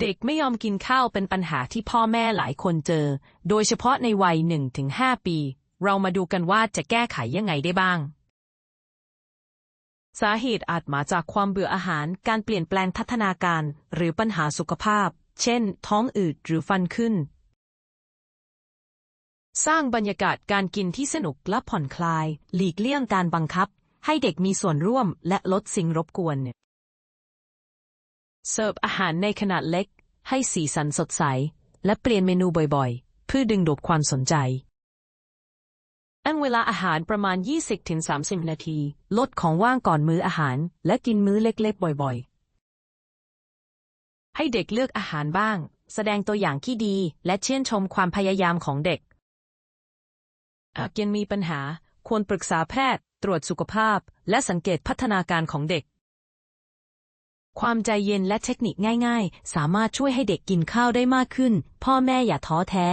เด็กไม่ยอมกินข้าวเป็นปัญหาที่พ่อแม่หลายคนเจอ โดยเฉพาะในวัย 1-5 ปี เรามาดูกันว่าจะแก้ไขยังไงได้บ้าง สาเหตุอาจมาจากความเบื่ออาหาร การเปลี่ยนแปลงพัฒนาการ หรือปัญหาสุขภาพ เช่น ท้องอืดหรือฟันขึ้น สร้างบรรยากาศการกินที่สนุกและผ่อนคลาย หลีกเลี่ยงการบังคับ ให้เด็กมีส่วนร่วมและลดสิ่งรบกวน เสิร์ฟอาหารในขนาดเล็ก ให้สีสันสดใส และเปลี่ยนเมนูบ่อยๆ เพื่อดึงดูดความสนใจตั้งเวลาอาหารประมาณ 20-30 นาที ลดของว่างก่อนมื้ออาหาร และกินมื้อเล็กๆ บ่อยๆ ให้เด็กเลือกอาหารบ้าง แสดงตัวอย่างที่ดี และเชื่นชมความพยายามของเด็กหากยังมีปัญหา ควรปรึกษาแพทย์ ตรวจสุขภาพ และสังเกตพัฒนาการของเด็ก ความใจเย็นและเทคนิคง่าย ๆ สามารถช่วยให้เด็กกินข้าวได้มากขึ้น พ่อแม่อย่าท้อแท้